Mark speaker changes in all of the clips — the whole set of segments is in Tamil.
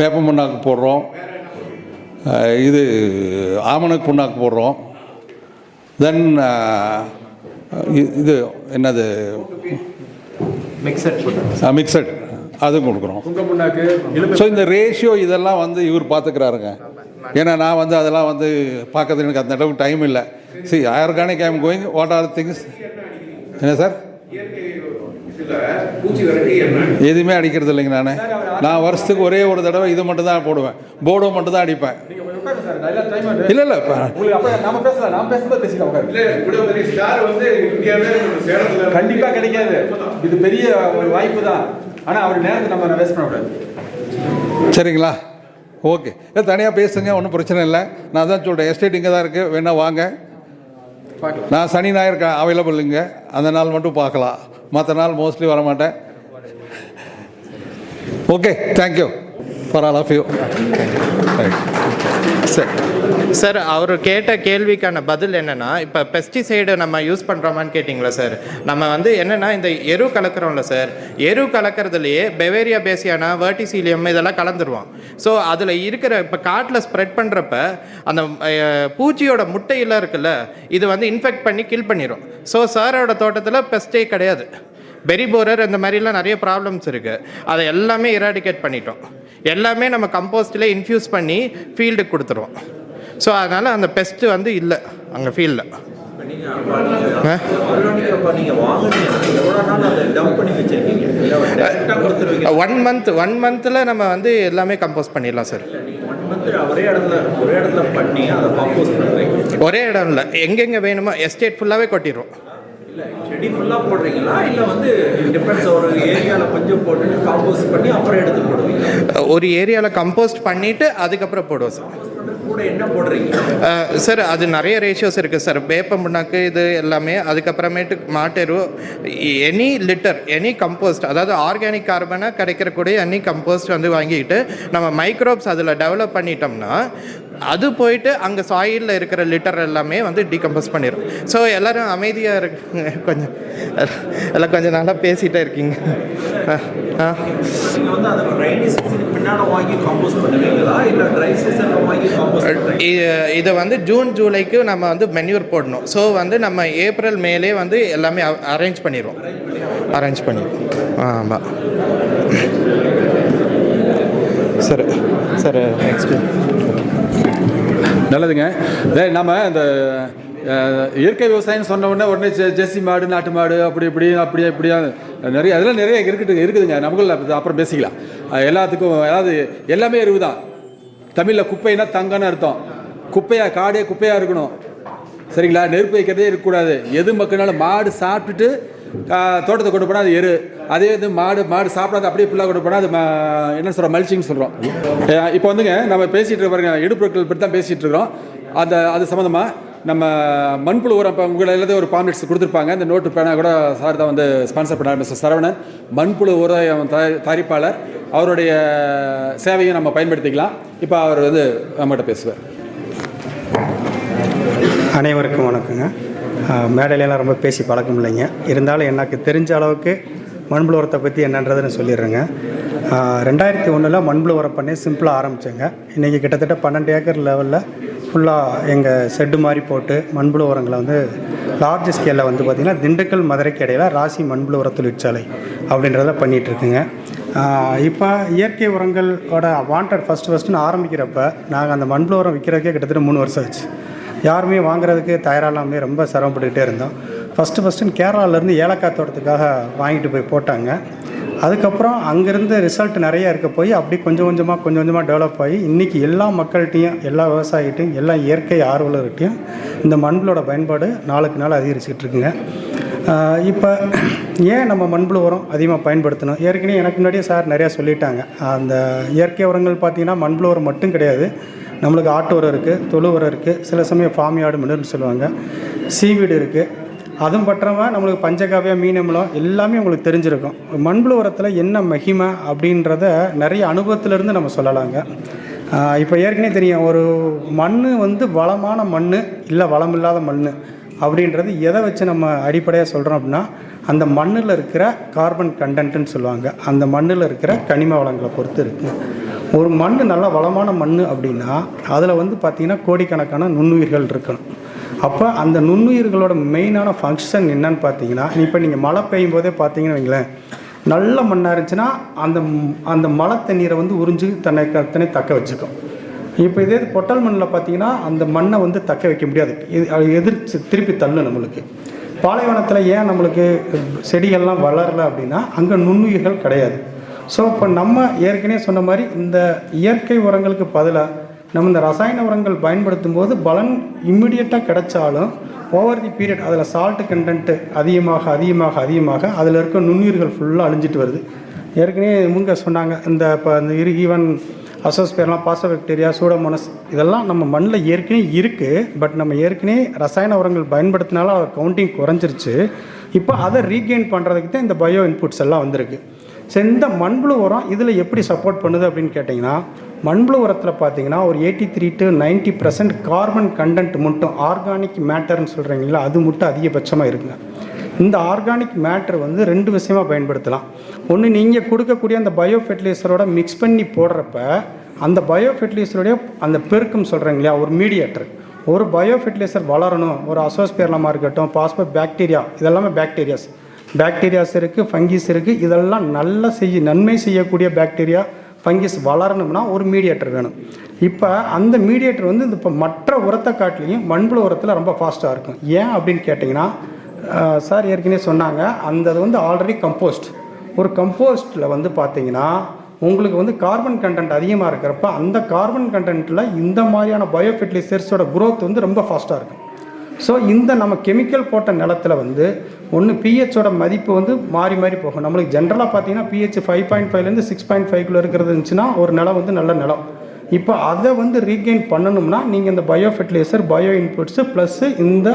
Speaker 1: வேப்ப முன்னாக்கு போடுறோம் இது ஆமணக்கு புண்ணாக்கு போடுறோம் தென் இது என்னது மிக்சட் அதுவும் கொடுக்குறோம் ஸோ இந்த ரேஷியோ இதெல்லாம் வந்து இவர் பார்த்துக்கிறாருங்க ஏன்னா நான் வந்து அதெல்லாம் வந்து பார்க்கறதுக்கு எனக்கு அந்த அளவுக்கு டைம் இல்லை see organic I'm going what are things என்ன சார் எதுவுமே அடிக்கிறது இல்லைங்க நான் நான் வருஷத்துக்கு ஒரே ஒரு தடவை இது மட்டும் தான் போடுவேன் போர்டோ மட்டும் தான் அடிப்பேன் இல்லை இப்போ கண்டிப்பாக கிடைக்காது இது பெரிய ஒரு வாய்ப்பு தான் ஆனால் அவர் நேரத்தை நம்ம வேஸ்ட் பண்ணக்கூடாது சரிங்களா ஓகே இல்லை தனியாக பேசுங்க ஒன்றும் பிரச்சனை இல்லை நான் தான் சொல்கிறேன் எஸ்டேட் இங்கே தான் இருக்குது வேணால் வாங்க நான் சனி ஞாயிறு அவைலபிள் இங்கே அந்த நாள் மட்டும் பார்க்கலாம் மற்ற நாள் மோஸ்ட்லி வரமாட்டேன் okay thank you for all of you thank you
Speaker 2: sir sir அவர் கேட்ட கேள்விக்கான பதில் என்னென்னா இப்போ பெஸ்டிசைடு நம்ம யூஸ் பண்ணுறோமான்னு கேட்டிங்களா சார் நம்ம வந்து என்னென்னா இந்த எரு கலக்கிறோம்ல சார் எரு கலக்கிறதுலையே பெவேரியா பேசியானா வேர்டிசீலியம் இதெல்லாம் கலந்துருவோம் ஸோ அதில் இருக்கிற இப்போ காட்டில் ஸ்ப்ரெட் பண்ணுறப்ப அந்த பூச்சியோட முட்டையெல்லாம் இருக்குல்ல இது வந்து இன்ஃபெக்ட் பண்ணி கில் பண்ணிடும் ஸோ சாரோட தோட்டத்தில் பெஸ்டே கிடையாது பெரி போரர் இந்த மாதிரிலாம் நிறைய ப்ராப்ளம்ஸ் இருக்குது அதை எல்லாமே இராடிகேட் பண்ணிட்டோம் எல்லாமே நம்ம கம்போஸ்டில் இன்ஃப்யூஸ் பண்ணி ஃபீல்டுக்கு கொடுத்துருவோம் ஸோ அதனால் அந்த பெஸ்ட்டு வந்து இல்லை அங்கே ஃபீல்டில் ஒன் மந்த் ஒன் மந்த்தில் நம்ம வந்து எல்லாமே கம்போஸ் பண்ணிடலாம் சார் ஒரே இடம் இல்லை எங்கெங்கே வேணுமோ எஸ்டேட் ஃபுல்லாகவே கொட்டிடுவோம் இல்லை செடி ஃபுல்லாக போடுறீங்களா இல்லை வந்து டிபெண்ட்ஸ் ஒரு ஏரியாவில் கொஞ்சம் போட்டுட்டு கம்போஸ்ட் பண்ணி அப்புறம் எடுத்து போடுவீங்க ஒரு ஏரியாவில் கம்போஸ்ட் பண்ணிவிட்டு அதுக்கப்புறம் போடுவோம் சார் சார் அது நிறைய ரேஷியோஸ் இருக்குது சார் வேப்ப முன்னாக்கு இது எல்லாமே அதுக்கப்புறமேட்டு மாட்டெரு எனி லிட்டர் எனி கம்போஸ்ட் அதாவது ஆர்கானிக் கார்பனாக கிடைக்கிறக்கூடிய எனி கம்போஸ்ட் வந்து வாங்கிக்கிட்டு நம்ம மைக்ரோப்ஸ் அதில் டெவலப் பண்ணிட்டோம்னா அது போயிட்டு அங்கே சாயிலில் இருக்கிற லிட்டர் எல்லாமே வந்து டீகம்போஸ் பண்ணிடும் ஸோ எல்லோரும் அமைதியாக இருக்குங்க கொஞ்சம் எல்லாம் கொஞ்சம் நல்லா பேசிகிட்டே இருக்கீங்க இது இதை வந்து ஜூன் ஜூலைக்கு நம்ம வந்து மென்யூர் போடணும் ஸோ வந்து நம்ம ஏப்ரல் மேலே வந்து எல்லாமே அரேஞ்ச் பண்ணிடுவோம் அரேஞ்ச் பண்ணிடுவோம் ஆமாம்
Speaker 1: சரி சரி நெக்ஸ்ட்டு நல்லதுங்க நம்ம இந்த இயற்கை விவசாயம்னு சொன்ன உடனே உடனே ஜெர்சி மாடு நாட்டு மாடு அப்படி இப்படி அப்படி இப்படியா நிறைய அதெல்லாம் நிறைய இருக்குது இருக்குதுங்க நமக்குள்ள அப்புறம் பேசிக்கலாம் எல்லாத்துக்கும் அதாவது எல்லாமே எருவு தான் தமிழில் குப்பைனா தங்கன்னு அர்த்தம் குப்பையாக காடே குப்பையாக இருக்கணும் சரிங்களா நெருப்பு வைக்கிறதே இருக்கக்கூடாது எது மக்கள்னால மாடு சாப்பிட்டுட்டு தோட்டத்தை கொண்டு போனால் அது எரு அதே இது மாடு மாடு சாப்பிடாது அப்படியே புல்லாக கொண்டு போனால் அது என்ன சொல்கிறோம் மல்ச்சிங் சொல்கிறோம் இப்போ வந்துங்க நம்ம பேசிகிட்டு பாருங்க இடுப்பொருட்கள் பற்றி தான் பேசிகிட்டு இருக்கிறோம் அந்த அது சம்மந்தமாக நம்ம மண்புழு உரம் இப்போ உங்களை எல்லாத்தையும் ஒரு பாம்லெட்ஸ் கொடுத்துருப்பாங்க இந்த நோட்டு பேனா கூட சார் தான் வந்து ஸ்பான்சர் பண்ணார் மிஸ்டர் சரவணன் மண்புழு உரம் தயாரிப்பாளர் அவருடைய சேவையும் நம்ம பயன்படுத்திக்கலாம் இப்போ அவர் வந்து நம்மகிட்ட பேசுவார்
Speaker 3: அனைவருக்கும் வணக்கங்க மேடையிலலாம் ரொம்ப பேசி பழக்கம் இல்லைங்க இருந்தாலும் எனக்கு தெரிஞ்ச அளவுக்கு மண்புழு உரத்தை பற்றி என்னன்றதை நான் சொல்லிடுறேங்க ரெண்டாயிரத்தி ஒன்றில் மண்புழு உரம் பண்ணி சிம்பிளாக ஆரம்பித்தேங்க இன்றைக்கி கிட்டத்தட்ட பன்னெண்டு ஏக்கர் லெவலில் ஃபுல்லாக எங்கள் செட்டு மாதிரி போட்டு மண்புழு உரங்களை வந்து லார்ஜ் ஸ்கேலில் வந்து பார்த்திங்கன்னா திண்டுக்கல் மதுரைக்கு இடையில் ராசி மண்புழு உர தொழிற்சாலை அப்படின்றத பண்ணிகிட்ருக்குங்க இப்போ இயற்கை உரங்களோட வாண்டட் ஃபஸ்ட்டு ஃபஸ்ட்டுன்னு ஆரம்பிக்கிறப்ப நாங்கள் அந்த மண்புழு உரம் விற்கிறதுக்கே கிட்டத்தட்ட மூணு வருஷம் ஆச்சு யாருமே வாங்குறதுக்கு தயாராகலாமே ரொம்ப சிரமப்பட்டுக்கிட்டே இருந்தோம் ஃபஸ்ட்டு ஃபஸ்ட்டு கேரளாவிலேருந்து ஏலக்காய் தோட்டத்துக்காக வாங்கிட்டு போய் போட்டாங்க அதுக்கப்புறம் அங்கேருந்து ரிசல்ட் நிறையா இருக்க போய் அப்படி கொஞ்சம் கொஞ்சமாக கொஞ்சம் கொஞ்சமாக டெவலப் ஆகி இன்றைக்கி எல்லா மக்கள்கிட்டையும் எல்லா விவசாயிகிட்டையும் எல்லா இயற்கை ஆர்வலர்கிட்டையும் இந்த மண்புளோட பயன்பாடு நாளுக்கு நாள் அதிகரிச்சுக்கிட்டு இருக்குங்க இப்போ ஏன் நம்ம மண்புழு உரம் அதிகமாக பயன்படுத்தணும் ஏற்கனவே எனக்கு முன்னாடியே சார் நிறையா சொல்லிட்டாங்க அந்த இயற்கை உரங்கள் பார்த்திங்கன்னா மண்புழு உரம் மட்டும் கிடையாது நம்மளுக்கு உரம் இருக்குது தொழு உரம் இருக்குது சில சமயம் ஃபார்ம் யார்டு மினர்னு சொல்லுவாங்க சீவீடு இருக்குது அதுவும் பற்றமாக நம்மளுக்கு பஞ்சகாவியம் மீனமலம் எல்லாமே உங்களுக்கு தெரிஞ்சிருக்கும் மண்புழு உரத்தில் என்ன மகிமை அப்படின்றத நிறைய அனுபவத்திலேருந்து நம்ம சொல்லலாங்க இப்போ ஏற்கனவே தெரியும் ஒரு மண் வந்து வளமான மண் இல்லை வளம் இல்லாத மண் அப்படின்றது எதை வச்சு நம்ம அடிப்படையாக சொல்கிறோம் அப்படின்னா அந்த மண்ணில் இருக்கிற கார்பன் கண்டென்ட்டுன்னு சொல்லுவாங்க அந்த மண்ணில் இருக்கிற கனிம வளங்களை பொறுத்து இருக்குது ஒரு மண் நல்லா வளமான மண் அப்படின்னா அதில் வந்து பார்த்திங்கன்னா கோடிக்கணக்கான நுண்ணுயிர்கள் இருக்கணும் அப்போ அந்த நுண்ணுயிர்களோட மெயினான ஃபங்க்ஷன் என்னன்னு பார்த்தீங்கன்னா இப்போ நீங்கள் மழை பெய்யும் போதே பார்த்தீங்கன்னு வைங்களேன் நல்ல மண்ணாக இருந்துச்சுன்னா அந்த அந்த மழை தண்ணீரை வந்து உறிஞ்சு தன்னை தன்னை தக்க வச்சுக்கும் இப்போ இதே பொட்டல் மண்ணில் பார்த்தீங்கன்னா அந்த மண்ணை வந்து தக்க வைக்க முடியாது எதிர்த்து திருப்பி தள்ளு நம்மளுக்கு பாலைவனத்தில் ஏன் நம்மளுக்கு செடிகள்லாம் வளரலை அப்படின்னா அங்கே நுண்ணுயிர்கள் கிடையாது ஸோ இப்போ நம்ம ஏற்கனவே சொன்ன மாதிரி இந்த இயற்கை உரங்களுக்கு பதிலாக நம்ம இந்த ரசாயன உரங்கள் பயன்படுத்தும் போது பலன் இம்மிடியட்டாக கிடைச்சாலும் ஓவர் தி பீரியட் அதில் சால்ட்டு கண்டென்ட்டு அதிகமாக அதிகமாக அதிகமாக அதில் இருக்க நுண்ணுயிர்கள் ஃபுல்லாக அழிஞ்சிட்டு வருது ஏற்கனவே முங்க சொன்னாங்க இந்த இப்போ இந்த இரு ஈவன் அசோஸ்பியர்லாம் பாசபெக்டீரியா சூடமோனஸ் இதெல்லாம் நம்ம மண்ணில் ஏற்கனவே இருக்குது பட் நம்ம ஏற்கனவே ரசாயன உரங்கள் பயன்படுத்தினால அதை கவுண்டிங் குறைஞ்சிருச்சு இப்போ அதை ரீகெயின் பண்ணுறதுக்கு தான் இந்த பயோ இன்புட்ஸ் எல்லாம் வந்திருக்கு சரி இந்த மண்புழு உரம் இதில் எப்படி சப்போர்ட் பண்ணுது அப்படின்னு கேட்டிங்கன்னா மண்புழு உரத்தில் பார்த்தீங்கன்னா ஒரு eighty three to ninety percent carbon content மட்டும் ஆர்கானிக் மேட்டர்னு சொல்கிறீங்களா அது மட்டும் அதிகபட்சமாக இருக்குங்க இந்த ஆர்கானிக் மேட்ரு வந்து ரெண்டு விஷயமாக பயன்படுத்தலாம் ஒன்று நீங்கள் கொடுக்கக்கூடிய அந்த பயோ ஃபெர்டிலைசரோட மிக்ஸ் பண்ணி போடுறப்ப அந்த பயோ ஃபெர்டிலைசருடைய அந்த பெருக்கம் சொல்கிறாங்க இல்லையா ஒரு மீடியேட்டர் ஒரு பயோ ஃபெர்டிலைசர் வளரணும் ஒரு அசோஸ்பியர்லமாக இருக்கட்டும் பாஸ்போ பேக்டீரியா இதெல்லாமே பேக்டீரியாஸ் பேக்டீரியாஸ் இருக்குது ஃபங்கிஸ் இருக்குது இதெல்லாம் நல்லா செய்ய நன்மை செய்யக்கூடிய பேக்டீரியா ஃபங்கிஸ் வளரணும்னா ஒரு மீடியேட்டர் வேணும் இப்போ அந்த மீடியேட்டர் வந்து இப்போ மற்ற உரத்தை காட்டிலையும் மண்புழு உரத்தில் ரொம்ப ஃபாஸ்ட்டாக இருக்கும் ஏன் அப்படின்னு கேட்டிங்கன்னா சார் ஏற்கனவே சொன்னாங்க அந்த வந்து ஆல்ரெடி கம்போஸ்ட் ஒரு கம்போஸ்ட்டில் வந்து பார்த்தீங்கன்னா உங்களுக்கு வந்து கார்பன் கண்டென்ட் அதிகமாக இருக்கிறப்ப அந்த கார்பன் கண்டென்ட்டில் இந்த மாதிரியான பயோ குரோத் வந்து ரொம்ப ஃபாஸ்ட்டாக இருக்கும் ஸோ இந்த நம்ம கெமிக்கல் போட்ட நிலத்தில் வந்து ஒன்று பிஹெச்சோட மதிப்பு வந்து மாறி மாறி போகும் நம்மளுக்கு ஜென்ரலாக பார்த்தீங்கன்னா பிஹெச் ஃபைவ் பாயிண்ட் ஃபைவ்லேருந்து சிக்ஸ் பாயிண்ட் ஃபைவ்ல இருக்கிறது இருந்துச்சுன்னா ஒரு நிலம் வந்து நல்ல நிலம் இப்போ அதை வந்து ரீகெயின் பண்ணணும்னா நீங்கள் இந்த bio fertiliser bio inputs plus இந்த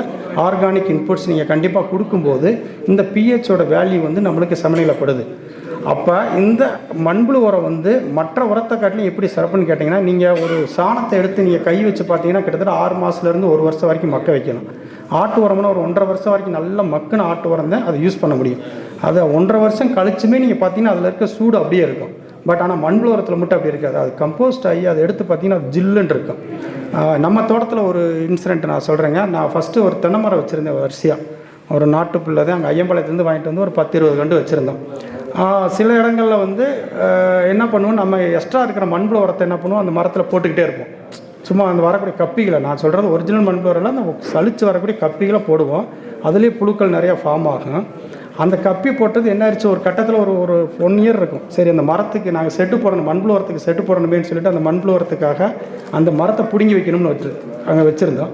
Speaker 3: ஆர்கானிக் இன்புட்ஸ் நீங்கள் கண்டிப்பாக கொடுக்கும்போது இந்த பிஹெச்சோட வேல்யூ வந்து நம்மளுக்கு சமநிலைப்படுது அப்போ இந்த மண்புழு உரம் வந்து மற்ற உரத்தை காட்டிலும் எப்படி சிறப்புன்னு கேட்டிங்கன்னா நீங்கள் ஒரு சாணத்தை எடுத்து நீங்கள் கை வச்சு பார்த்தீங்கன்னா கிட்டத்தட்ட ஆறு மாதத்துலேருந்து ஒரு வருஷம் வரைக்கும் மக்க வைக்கணும் ஆட்டு உரம்னா ஒரு ஒன்றரை வருஷம் வரைக்கும் நல்ல மக்குன்னு ஆட்டு உரம் தான் அதை யூஸ் பண்ண முடியும் அதை ஒன்றரை வருஷம் கழிச்சுமே நீங்கள் பார்த்தீங்கன்னா அதில் இருக்க சூடு அப்படியே இருக்கும் பட் ஆனால் மண்புழு உரத்தில் மட்டும் அப்படி இருக்காது அது கம்போஸ்ட் ஆகி அதை எடுத்து பார்த்தீங்கன்னா ஜில்லுன்னு இருக்கும் நம்ம தோட்டத்தில் ஒரு இன்சிடெண்ட் நான் சொல்கிறேங்க நான் ஃபஸ்ட்டு ஒரு தென்னை மரம் வச்சுருந்தேன் வரிசையாக ஒரு நாட்டு பிள்ளை தான் அங்கே ஐயம்பாளையத்துலேருந்து வாங்கிட்டு வந்து ஒரு பத்து இருபது கண்டு வச்சுருந்தோம் சில இடங்களில் வந்து என்ன பண்ணுவோம் நம்ம எக்ஸ்ட்ரா இருக்கிற மண்புழு உரத்தை என்ன பண்ணுவோம் அந்த மரத்தில் போட்டுக்கிட்டே இருப்போம் சும்மா அந்த வரக்கூடிய கப்பிகளை நான் சொல்கிறது ஒரிஜினல் மண்புழுவில் நம்ம சளிச்சு வரக்கூடிய கப்பிகளை போடுவோம் அதுலேயே புழுக்கள் நிறையா ஃபார்ம் ஆகும் அந்த கப்பி போட்டது என்ன ஆயிடுச்சு ஒரு கட்டத்தில் ஒரு ஒரு ஒன் இயர் இருக்கும் சரி அந்த மரத்துக்கு நாங்கள் செட்டு போடணும் மண்புழு உரத்துக்கு செட்டு போடணுமே சொல்லிட்டு அந்த மண்புல உரத்துக்காக அந்த மரத்தை பிடுங்கி வைக்கணும்னு வச்சு அங்கே வச்சுருந்தோம்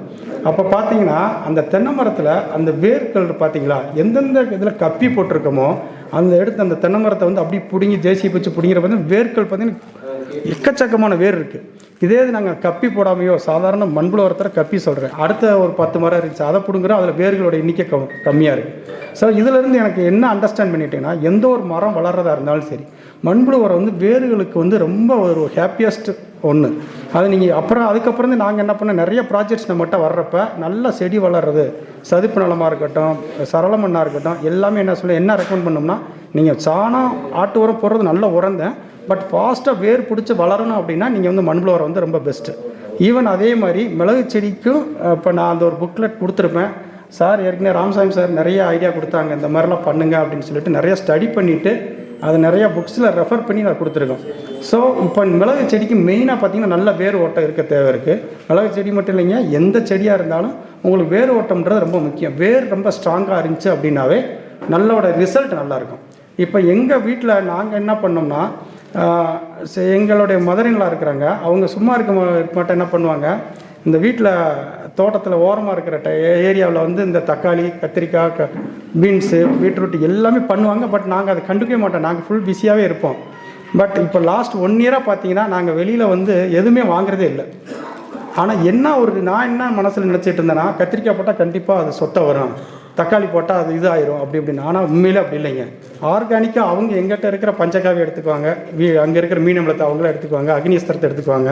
Speaker 3: அப்போ பார்த்தீங்கன்னா அந்த தென்னை மரத்தில் அந்த வேர்கள் பார்த்தீங்களா எந்தெந்த இதில் கப்பி போட்டிருக்கோமோ அந்த எடுத்து அந்த தென்னை மரத்தை வந்து அப்படி பிடுங்கி ஜேசி பச்சை பிடிங்கிற பார்த்தீங்கன்னா வேர்கள் பார்த்தீங்கன்னா எக்கச்சக்கமான வேர் இருக்குது இதே இது நாங்கள் கப்பி போடாமையோ சாதாரண மண்புல ஒருத்தர கப்பி சொல்கிறேன் அடுத்த ஒரு பத்து மரம் இருந்துச்சு அதை பிடுங்குறோம் அதில் வேர்களோட எண்ணிக்கை கம் கம்மியாக இருக்குது ஸோ இதிலேருந்து எனக்கு என்ன அண்டர்ஸ்டாண்ட் பண்ணிட்டேன்னா எந்த ஒரு மரம் வளர்கிறதா இருந்தாலும் சரி மண்புழு உரம் வந்து வேர்களுக்கு வந்து ரொம்ப ஒரு ஹாப்பியஸ்ட் ஒன்று அது நீங்கள் அப்புறம் அதுக்கப்புறம் நாங்கள் என்ன பண்ணோம் நிறைய ப்ராஜெக்ட்ஸ் மட்டும் வர்றப்ப நல்ல செடி வளர்கிறது சதுப்பு நலமாக இருக்கட்டும் சரள மண்ணாக இருக்கட்டும் எல்லாமே என்ன சொல்ல என்ன ரெக்கமெண்ட் பண்ணோம்னா நீங்கள் சாணம் ஆட்டு உரம் போடுறது நல்ல உரந்தேன் பட் ஃபாஸ்ட்டாக வேர் பிடிச்சி வளரணும் அப்படின்னா நீங்கள் வந்து மண்புலவர் வந்து ரொம்ப பெஸ்ட்டு ஈவன் அதே மாதிரி மிளகு செடிக்கும் இப்போ நான் அந்த ஒரு புக்லெட் கொடுத்துருப்பேன் சார் ஏற்கனவே ராமசாமி சார் நிறைய ஐடியா கொடுத்தாங்க இந்த மாதிரிலாம் பண்ணுங்க அப்படின்னு சொல்லிட்டு நிறைய ஸ்டடி பண்ணிவிட்டு அதை நிறையா புக்ஸில் ரெஃபர் பண்ணி நான் கொடுத்துருக்கோம் ஸோ இப்போ மிளகு செடிக்கு மெயினாக பார்த்திங்கன்னா நல்ல வேர் ஓட்டம் இருக்க தேவை இருக்குது மிளகு செடி மட்டும் இல்லைங்க எந்த செடியாக இருந்தாலும் உங்களுக்கு வேர் ஓட்டம்ன்றது ரொம்ப முக்கியம் வேர் ரொம்ப ஸ்ட்ராங்காக இருந்துச்சு அப்படின்னாவே நல்லோட ரிசல்ட் நல்லாயிருக்கும் இப்போ எங்கள் வீட்டில் நாங்கள் என்ன பண்ணோம்னா எங்களுடைய மதரின்லாம் இருக்கிறாங்க அவங்க சும்மா இருக்க மாட்டேன் என்ன பண்ணுவாங்க இந்த வீட்டில் தோட்டத்தில் ஓரமாக இருக்கிற ஏரியாவில் வந்து இந்த தக்காளி கத்திரிக்காய் க பீன்ஸு பீட்ரூட் எல்லாமே பண்ணுவாங்க பட் நாங்கள் அதை கண்டுக்கவே மாட்டோம் நாங்கள் ஃபுல் பிஸியாகவே இருப்போம் பட் இப்போ லாஸ்ட் ஒன் இயராக பார்த்தீங்கன்னா நாங்கள் வெளியில் வந்து எதுவுமே வாங்குறதே இல்லை ஆனால் என்ன ஒரு நான் என்ன மனசில் நினச்சிட்டு இருந்தேன்னா கத்திரிக்காய் போட்டால் கண்டிப்பாக அது சொத்தை வரும் தக்காளி போட்டால் அது இது ஆயிரும் அப்படி இப்படின்னு ஆனால் உண்மையில் அப்படி இல்லைங்க ஆர்கானிக்காக அவங்க எங்கிட்ட இருக்கிற பஞ்சக்காவை எடுத்துக்குவாங்க வீ அங்கே இருக்கிற மீனம்பளத்தை அவங்களாம் எடுத்துக்குவாங்க அக்னிஸ்திரத்தை எடுத்துக்குவாங்க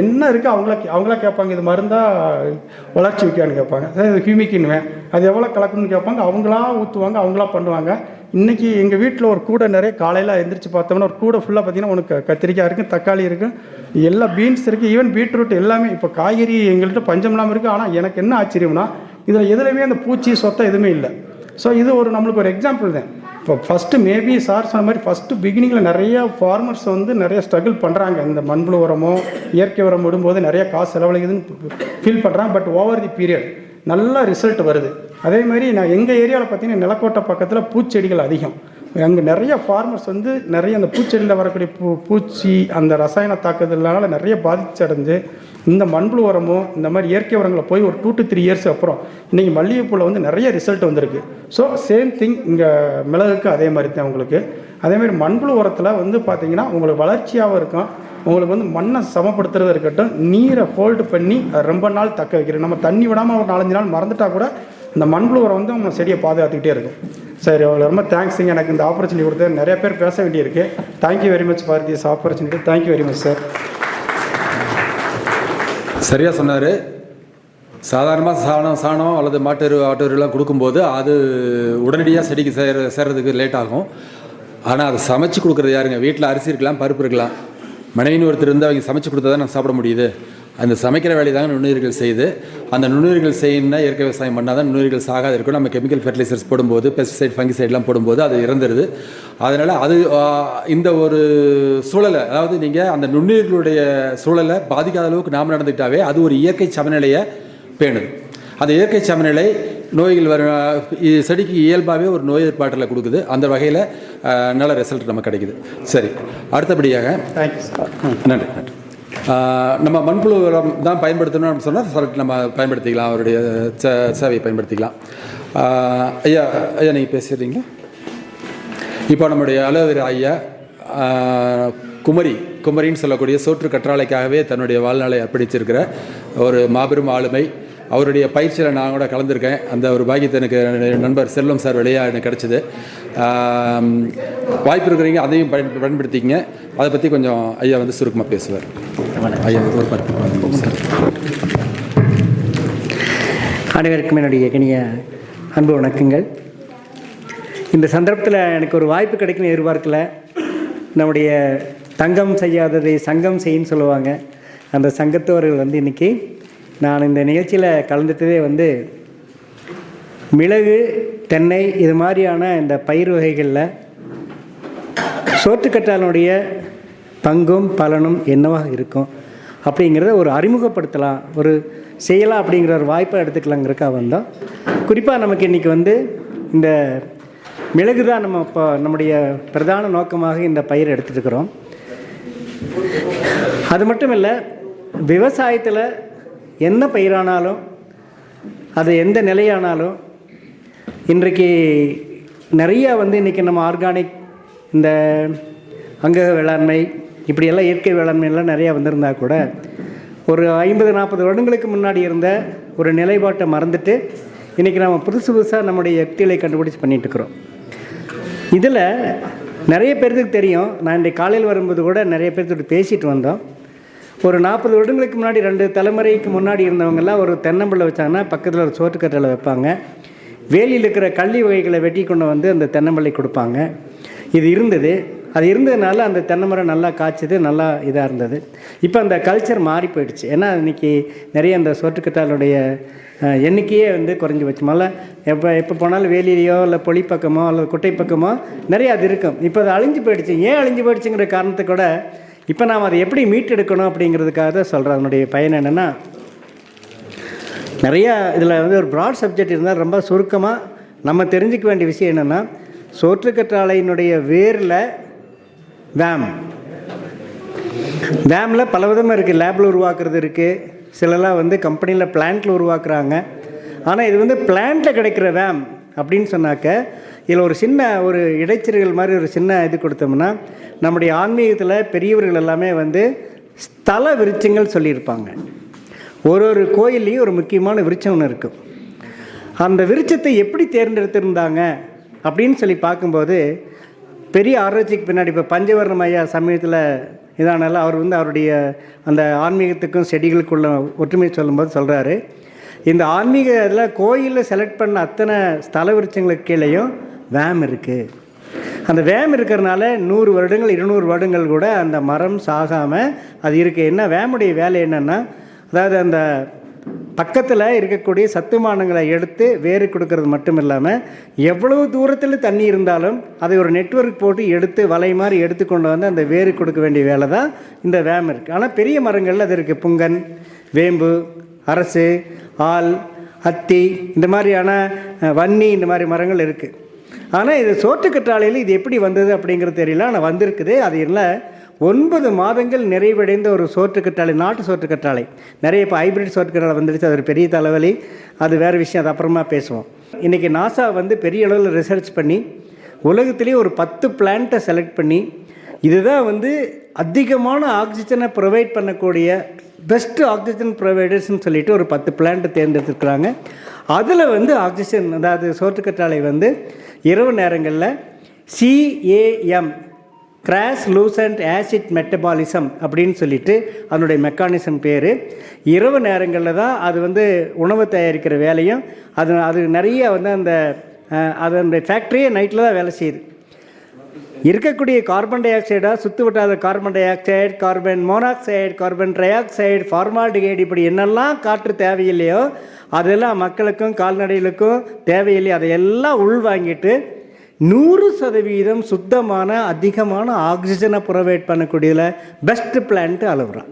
Speaker 3: என்ன இருக்குது அவங்கள அவங்களா கேட்பாங்க இது மருந்தாக வளர்ச்சி விற்கான்னு கேட்பாங்க சரி இது ஹியூமிக்கின்னுவேன் அது எவ்வளோ கலக்குன்னு கேட்பாங்க அவங்களா ஊற்றுவாங்க அவங்களா பண்ணுவாங்க இன்றைக்கி எங்கள் வீட்டில் ஒரு கூடை நிறைய காலையில் எந்திரிச்சு பார்த்தோம்னா ஒரு கூடை ஃபுல்லாக பார்த்திங்கன்னா உனக்கு கத்திரிக்காய் இருக்குது தக்காளி இருக்குது எல்லா பீன்ஸ் இருக்குது ஈவன் பீட்ரூட் எல்லாமே இப்போ காய்கறி எங்கள்கிட்ட பஞ்சம் இல்லாமல் இருக்குது ஆனால் எனக்கு என்ன ஆச்சரியம்னா இதில் எதுலையுமே அந்த பூச்சி சொத்தை எதுவுமே இல்லை ஸோ இது ஒரு நம்மளுக்கு ஒரு எக்ஸாம்பிள் தான் இப்போ ஃபஸ்ட்டு மேபி சார் சொன்ன மாதிரி ஃபஸ்ட்டு பிகினிங்கில் நிறையா ஃபார்மர்ஸ் வந்து நிறைய ஸ்ட்ரகிள் பண்ணுறாங்க இந்த மண்புழு உரமோ இயற்கை உரம் விடும்போது நிறையா காசு செலவழிக்குதுன்னு ஃபீல் பண்ணுறாங்க பட் ஓவர் தி பீரியட் நல்ல ரிசல்ட் வருது அதே மாதிரி நான் எங்கள் ஏரியாவில் பார்த்தீங்கன்னா நிலக்கோட்டை பக்கத்தில் பூச்செடிகள் அதிகம் அங்கே நிறைய ஃபார்மர்ஸ் வந்து நிறைய அந்த பூச்செடியில் வரக்கூடிய பூ பூச்சி அந்த ரசாயன தாக்குதல்னால நிறைய பாதிச்சடைஞ்சு இந்த மண்புழு உரமோ இந்த மாதிரி இயற்கை உரங்களை போய் ஒரு டூ டு த்ரீ இயர்ஸ் அப்புறம் இன்றைக்கி மல்லிகைப்பூவில் வந்து நிறைய ரிசல்ட் வந்திருக்கு ஸோ சேம் திங் இங்கே மிளகுக்கு அதே மாதிரி தான் உங்களுக்கு அதேமாதிரி மண்புழு உரத்தில் வந்து பார்த்திங்கன்னா உங்களுக்கு வளர்ச்சியாகவும் இருக்கும் உங்களுக்கு வந்து மண்ணை சமப்படுத்துறதா இருக்கட்டும் நீரை ஃபோல்டு பண்ணி அதை ரொம்ப நாள் தக்க வைக்கிறோம் நம்ம தண்ணி விடாமல் ஒரு நாலஞ்சு நாள் மறந்துட்டால் கூட இந்த மண்புழு உரம் வந்து உங்களை செடியை பாதுகாத்துக்கிட்டே இருக்கும் சரி உங்களுக்கு ரொம்ப தேங்க்ஸுங்க எனக்கு இந்த ஆப்பர்ச்சுனிட்டி கொடுத்து நிறைய பேர் பேச வேண்டியிருக்கு thank you very much for opportunity thank you very much sir
Speaker 1: சரியாக சொன்னார் சாதாரணமாக சாணம் சாணம் அல்லது மாட்டு ஆட்டுலாம் கொடுக்கும்போது அது உடனடியாக செடிக்கு சேர சேர்கிறதுக்கு லேட் ஆகும் ஆனால் அதை சமைச்சு கொடுக்குறது யாருங்க வீட்டில் அரிசி இருக்கலாம் பருப்பு இருக்கலாம் மனைவின்னு ஒருத்தர் இருந்து அவங்க சமைச்சு கொடுத்தா தான் நான் சாப்பிட முடியுது அந்த சமைக்கிற வேலை தாங்க நுண்ணுயிர்கள் செய்து அந்த நுண்ணுயிர்கள் செய்யணும்னா இயற்கை விவசாயம் பண்ணால் தான் நுண்ணுயிர்கள் சாகாது இருக்கும் நம்ம கெமிக்கல் ஃபெர்டிலைசர்ஸ் போடும்போது பெஸ்டிசைட் ஃபங்கிசைட்லாம் போடும்போது அது இறந்துடுது அதனால் அது இந்த ஒரு சூழலை அதாவது நீங்கள் அந்த நுண்ணுயிர்களுடைய சூழலை பாதிக்காத அளவுக்கு நாம் நடந்துக்கிட்டாவே அது ஒரு இயற்கை சமநிலையை பேணுது அந்த இயற்கை சமநிலை நோய்கள் வர செடிக்கு இயல்பாகவே ஒரு நோய் ஏற்பாட்டில் கொடுக்குது அந்த வகையில் நல்ல ரிசல்ட் நமக்கு கிடைக்குது சரி அடுத்தபடியாக நன்றி நன்றி நம்ம மண்புழு உரம் தான் பயன்படுத்தணும் அப்படின்னு சொன்னால் சரட் நம்ம பயன்படுத்திக்கலாம் அவருடைய சேவையை பயன்படுத்திக்கலாம் ஐயா ஐயா நீங்கள் பேசுகிறீங்க இப்போ நம்முடைய அலோவேரா ஐயா குமரி குமரின்னு சொல்லக்கூடிய சோற்று கற்றாழைக்காகவே தன்னுடைய வாழ்நாளை அர்ப்பணிச்சிருக்கிற ஒரு மாபெரும் ஆளுமை அவருடைய பயிற்சியில் நான் கூட கலந்துருக்கேன் அந்த ஒரு பாக்கியத்தை எனக்கு நண்பர் செல்வம் சார் வழியாக எனக்கு கிடச்சிது வாய்ப்பு இருக்கிறவங்க அதையும் பயன் பயன்படுத்திக்கங்க அதை பற்றி கொஞ்சம் ஐயா வந்து சுருக்கமாக பேசுவார் ஐயா ஒரு பத்து
Speaker 4: அனைவருக்கும் என்னுடைய கனிய அன்பு வணக்கங்கள் இந்த சந்தர்ப்பத்தில் எனக்கு ஒரு வாய்ப்பு கிடைக்குன்னு எதிர்பார்க்கல நம்முடைய தங்கம் செய்யாததை சங்கம் செய்யுன்னு சொல்லுவாங்க அந்த சங்கத்தவர்கள் வந்து இன்றைக்கி நான் இந்த நிகழ்ச்சியில் கலந்துட்டதே வந்து மிளகு தென்னை இது மாதிரியான இந்த பயிர் வகைகளில் சோத்துக்கட்டாலனுடைய பங்கும் பலனும் என்னவாக இருக்கும் அப்படிங்கிறத ஒரு அறிமுகப்படுத்தலாம் ஒரு செய்யலாம் அப்படிங்கிற ஒரு வாய்ப்பை எடுத்துக்கலாங்கிறக்கா வந்தோம் குறிப்பாக நமக்கு இன்றைக்கி வந்து இந்த மிளகு தான் நம்ம இப்போ நம்முடைய பிரதான நோக்கமாக இந்த பயிர் எடுத்துட்டுருக்குறோம் அது மட்டும் இல்லை விவசாயத்தில் எந்த பயிரானாலும் அது எந்த நிலையானாலும் இன்றைக்கு நிறையா வந்து இன்றைக்கி நம்ம ஆர்கானிக் இந்த அங்க வேளாண்மை இப்படியெல்லாம் இயற்கை வேளாண்மையெல்லாம் நிறையா வந்திருந்தா கூட ஒரு ஐம்பது நாற்பது வருடங்களுக்கு முன்னாடி இருந்த ஒரு நிலைப்பாட்டை மறந்துட்டு இன்றைக்கி நம்ம புதுசு புதுசாக நம்முடைய யுக்திகளை கண்டுபிடிச்சி பண்ணிகிட்ருக்குறோம் இதில் நிறைய பேர்த்துக்கு தெரியும் நான் இன்றைக்கு காலையில் வரும்போது கூட நிறைய பேர்த்துட்டு பேசிட்டு வந்தோம் ஒரு நாற்பது வருடங்களுக்கு முன்னாடி ரெண்டு தலைமுறைக்கு முன்னாடி இருந்தவங்கெல்லாம் ஒரு தென்னம்பிள்ளை வச்சாங்கன்னா பக்கத்தில் ஒரு சோற்றுக்கட்டில் வைப்பாங்க வேலியில் இருக்கிற கல்வி வகைகளை வெட்டி கொண்டு வந்து அந்த தென்னம்பிள்ளை கொடுப்பாங்க இது இருந்தது அது இருந்ததுனால அந்த தென்னைமரம் நல்லா காய்ச்சது நல்லா இதாக இருந்தது இப்போ அந்த கல்ச்சர் மாறி போயிடுச்சு ஏன்னா இன்றைக்கி நிறைய அந்த சோற்றுக்கத்தாளுடைய எண்ணிக்கையே வந்து குறைஞ்சி போச்சு முதல்ல எப்போ எப்போ போனாலும் வேலியிலையோ இல்லை பொலி பக்கமோ அல்லது குட்டை பக்கமோ நிறைய அது இருக்கும் இப்போ அது அழிஞ்சு போயிடுச்சு ஏன் அழிஞ்சு போயிடுச்சுங்கிற காரணத்தை கூட இப்போ நாம் அதை எப்படி மீட்டெடுக்கணும் அப்படிங்கிறதுக்காக தான் சொல்கிறேன் அதனுடைய பயன் என்னென்னா நிறையா இதில் வந்து ஒரு ப்ராட் சப்ஜெக்ட் இருந்தால் ரொம்ப சுருக்கமாக நம்ம தெரிஞ்சுக்க வேண்டிய விஷயம் என்னென்னா சோற்றுக்கற்றாழையினுடைய வேரில் வேம் வேமில் பல விதமாக இருக்குது லேபில் உருவாக்குறது இருக்குது சிலலாம் வந்து கம்பெனியில் பிளான்ட்டில் உருவாக்குறாங்க ஆனால் இது வந்து பிளான்ட்டில் கிடைக்கிற வேம் அப்படின்னு சொன்னாக்க இதில் ஒரு சின்ன ஒரு இடைச்சிறுகள் மாதிரி ஒரு சின்ன இது கொடுத்தோம்னா நம்முடைய ஆன்மீகத்தில் பெரியவர்கள் எல்லாமே வந்து ஸ்தல விருச்சங்கள் சொல்லியிருப்பாங்க ஒரு ஒரு கோயில்லையும் ஒரு முக்கியமான விருட்சம் ஒன்று இருக்கும் அந்த விருட்சத்தை எப்படி தேர்ந்தெடுத்திருந்தாங்க அப்படின்னு சொல்லி பார்க்கும்போது பெரிய ஆராய்ச்சிக்கு பின்னாடி இப்போ பஞ்சவர்ணம் ஐயா சமயத்தில் இதானால அவர் வந்து அவருடைய அந்த ஆன்மீகத்துக்கும் செடிகளுக்குள்ள ஒற்றுமை சொல்லும்போது சொல்கிறாரு இந்த ஆன்மீக இதில் கோயிலில் செலக்ட் பண்ண அத்தனை ஸ்தல விருட்சங்களுக்கு கீழேயும் வேம் இருக்குது அந்த வேம் இருக்கிறனால நூறு வருடங்கள் இருநூறு வருடங்கள் கூட அந்த மரம் சாகாமல் அது இருக்குது என்ன வேமுடைய வேலை என்னென்னா அதாவது அந்த பக்கத்தில் இருக்கக்கூடிய சத்துமானங்களை எடுத்து வேறு கொடுக்கறது மட்டும் இல்லாமல் எவ்வளவு தூரத்தில் தண்ணி இருந்தாலும் அதை ஒரு நெட்ஒர்க் போட்டு எடுத்து வலை மாதிரி எடுத்து கொண்டு வந்து அந்த வேறு கொடுக்க வேண்டிய வேலை தான் இந்த வேம் இருக்குது ஆனால் பெரிய மரங்களில் அது இருக்குது புங்கன் வேம்பு அரசு ஆல் அத்தி இந்த மாதிரியான வன்னி இந்த மாதிரி மரங்கள் இருக்குது ஆனால் இது சோற்றுக்கற்றாலையில் இது எப்படி வந்தது அப்படிங்கிறது தெரியல ஆனால் வந்திருக்குது அது இல்லை ஒன்பது மாதங்கள் நிறைவடைந்த ஒரு கற்றாழை நாட்டு கற்றாழை நிறைய இப்போ ஹைப்ரிட் சோற்றுக்கற்றாழை வந்துடுச்சு அது ஒரு பெரிய தலைவலி அது வேறு விஷயம் அது அப்புறமா பேசுவோம் இன்றைக்கி நாசா வந்து பெரிய அளவில் ரிசர்ச் பண்ணி உலகத்துலேயே ஒரு பத்து பிளான்ட்டை செலக்ட் பண்ணி இதுதான் வந்து அதிகமான ஆக்சிஜனை ப்ரொவைட் பண்ணக்கூடிய பெஸ்ட்டு ஆக்சிஜன் ப்ரொவைடர்ஸ்னு சொல்லிட்டு ஒரு பத்து பிளான்ட்டு தேர்ந்தெடுத்துருக்குறாங்க அதில் வந்து ஆக்சிஜன் அதாவது சோற்றுக்கற்றாழை வந்து இரவு நேரங்களில் CAM crassulacean acid metabolism அப்படின்னு சொல்லிட்டு அதனுடைய மெக்கானிசம் பேர் இரவு நேரங்களில் தான் அது வந்து உணவு தயாரிக்கிற வேலையும் அது அது நிறைய வந்து அந்த அதனுடைய ஃபேக்ட்ரியே நைட்டில் தான் வேலை செய்யுது இருக்கக்கூடிய கார்பன் டை ஆக்சைடாக சுற்று விட்டாத carbon dioxide carbon monoxide carbon trioxide formaldehyde இப்படி என்னெல்லாம் காற்று தேவையில்லையோ அதெல்லாம் மக்களுக்கும் கால்நடைகளுக்கும் தேவையில்லையோ அதையெல்லாம் உள்வாங்கிட்டு நூறு சதவீதம் சுத்தமான அதிகமான ஆக்சிஜனை ப்ரொவைட் பண்ணக்கூடியதில் பெஸ்ட்டு பிளான்ட்டு அளவுறான்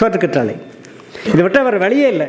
Speaker 4: தோட்டக்கற்றாலை இதை விட்டால் வேறு வழியே இல்லை